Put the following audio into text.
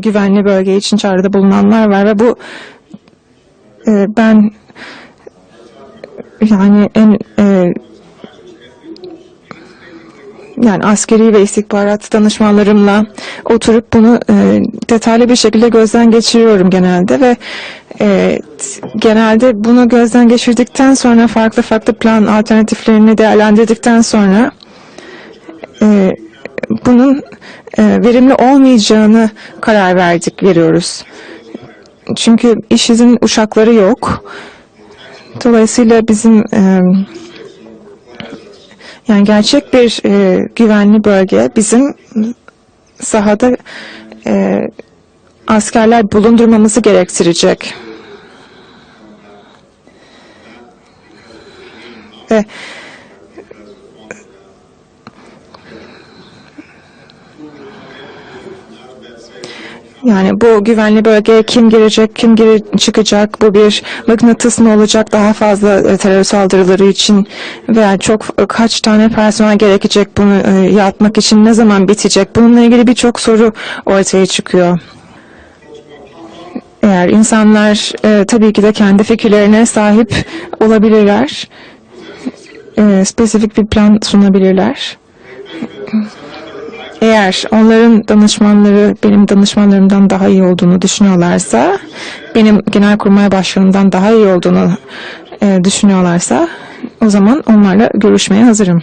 güvenli bölge için çağrıda bulunanlar var ve bu e, ben yani en e, yani askeri ve istihbarat danışmanlarımla oturup bunu e, detaylı bir şekilde gözden geçiriyorum genelde ve e, genelde bunu gözden geçirdikten sonra farklı farklı plan alternatiflerini değerlendirdikten sonra e, bunun e, verimli olmayacağını karar verdik, veriyoruz. Çünkü IŞİD'in uçakları yok. Dolayısıyla bizim e, yani gerçek bir e, güvenli bölge bizim sahada askerler bulundurmamızı gerektirecek. Ve Yani bu güvenli bölgeye kim girecek, kim giri çıkacak, bu bir mıknatıs mı olacak daha fazla e, terör saldırıları için veya çok e, kaç tane personel gerekecek bunu e, yapmak için, ne zaman bitecek? Bununla ilgili birçok soru ortaya çıkıyor. Eğer insanlar e, tabii ki de kendi fikirlerine sahip olabilirler, e, spesifik bir plan sunabilirler. Eğer onların danışmanları benim danışmanlarımdan daha iyi olduğunu düşünüyorlarsa, benim genelkurmay başkanımdan daha iyi olduğunu e, düşünüyorlarsa, o zaman onlarla görüşmeye hazırım.